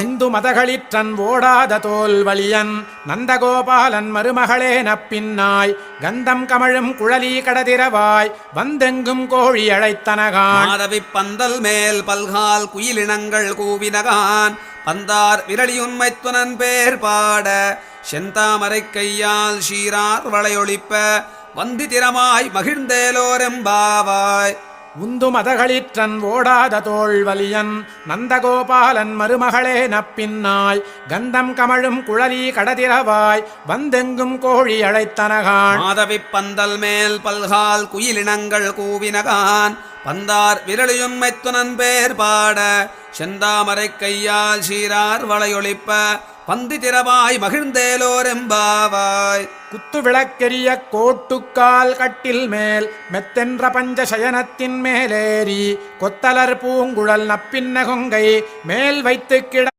இந்து மதகளிற்றன் ஓடாத தோல் வலியன் நந்தகோபாலன் மருமகளே நப்பின்னாய். கந்தம் கமழும் குழலி கடதிரவாய். வந்தெங்கும் கோழி அழைத்தனகான். மாதவி பந்தல் மேல் பல்கால் குயிலினங்கள் கூவினகான். பந்தார் விரலியுண்மை துணன் பேர் பாட. செந்தாமரை கையால் சீரார் வளையொழிப்ப. வந்தி திறமாய் மகிழ்ந்தேலோரெம்பாவாய் உந்து மதகளிற்றன் ஓடாத தோள் வலியன் நந்தகோபாலன் மருமகளே நப்பின்னாய். கந்தம் கமழும் குழலி கடதிரவாய். வந்தெங்கும் கோழி அழைத்தனகான். மாதவி பந்தல் மேல் பல்கால் குயிலினங்கள் கூவினகான். பந்தார் விரலியுண்மைத்துனன் பேர் பாட செந்தாமரை கையால் சீரார் வளையொழிப்ப பந்தி திறவாய் மகிழ்ந்தேலோரெம்பாவாய். குத்து விளக்கெரிய கோட்டுக்கால் கட்டில் மேல் மெத்தென்ற பஞ்ச சயனத்தின் மேலேறி கொத்தலர் பூங்குழல் நப்பின்ன கொங்கை மேல் வைத்து கிட